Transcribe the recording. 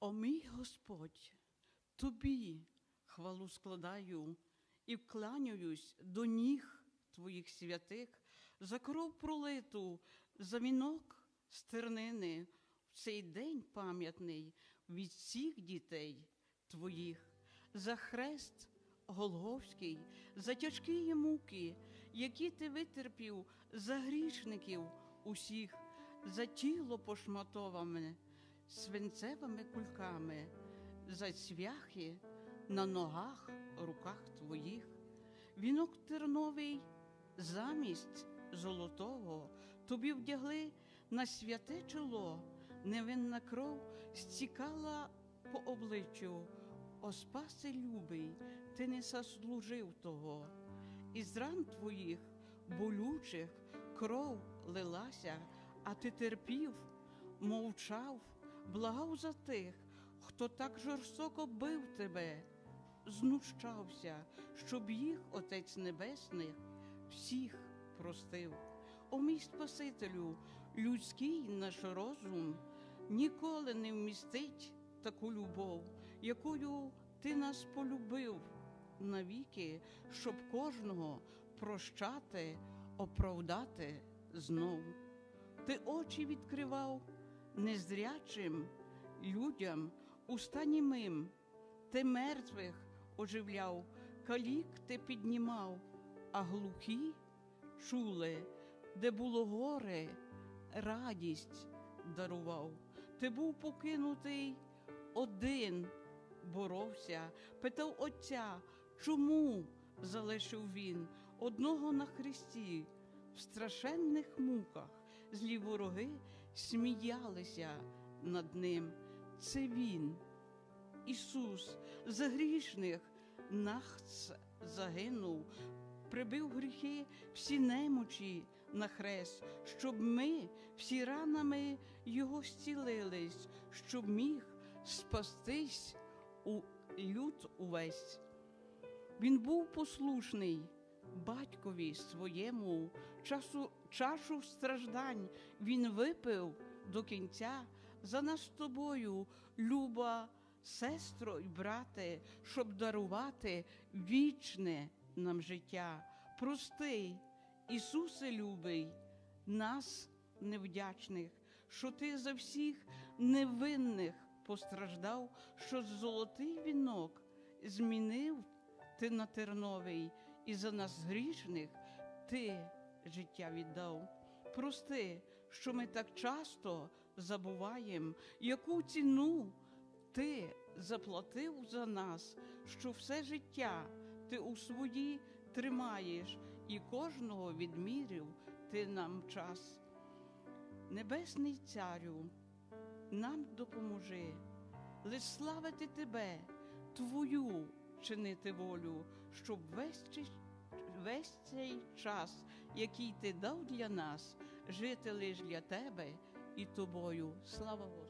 О мій Господь, тобі хвалу складаю і вкланяюсь до ніг твоїх святих за кров пролиту, за вінок стернини в цей день пам'ятний від всіх дітей твоїх, за хрест Голговський, за тяжкі муки, які ти витерпів за грішників усіх, за тіло пошматоване свинцевими кульками, за цвяхи на ногах, руках твоїх, вінок терновий замість золотого. Тобі вдягли на святе чоло, невинна кров стікала по обличчю. О, спаси любий, ти не заслужив того, із ран твоїх болючих кров лилася, а ти терпів, мовчав, благав за тих, хто так жорстоко бив тебе, знущався, щоб їх Отець Небесний всіх простив. О мій Спасителю, людський наш розум ніколи не вмістить таку любов, якою ти нас полюбив навіки, щоб кожного прощати, оправдати знов. Ти очі відкривав незрячим людям уста німим, ти мертвих оживляв, калік ти піднімав, а глухі чули, де було горе, радість дарував. Ти був покинутий один, боровся, питав Отця, чому залишив він одного на хресті, в страшенних муках? Злі вороги сміялися над ним. Це він, Ісус, за грішних нас загинув, прибив гріхи всі немочі на хрест, щоб ми всі ранами Його зцілились, щоб міг спастись у люд увесь. Він був послушний батькові своєму, часу, чашу страждань він випив до кінця за нас з тобою, люба, сестро й брате, щоб дарувати вічне нам життя. Простий, Ісусе любий, нас невдячних, що ти за всіх невинних постраждав, що золотий вінок змінив ти на терновий, і за нас грішних ти життя віддав. Прости, що ми так часто забуваємо, яку ціну ти заплатив за нас, що все життя ти у своїй тримаєш, і кожного відмірив ти нам час. Небесний Царю, нам допоможи, лиш славити тебе, Твою чинити волю, щоб весь, весь цей час, який ти дав для нас, жити лиш для тебе і тобою. Слава Господу!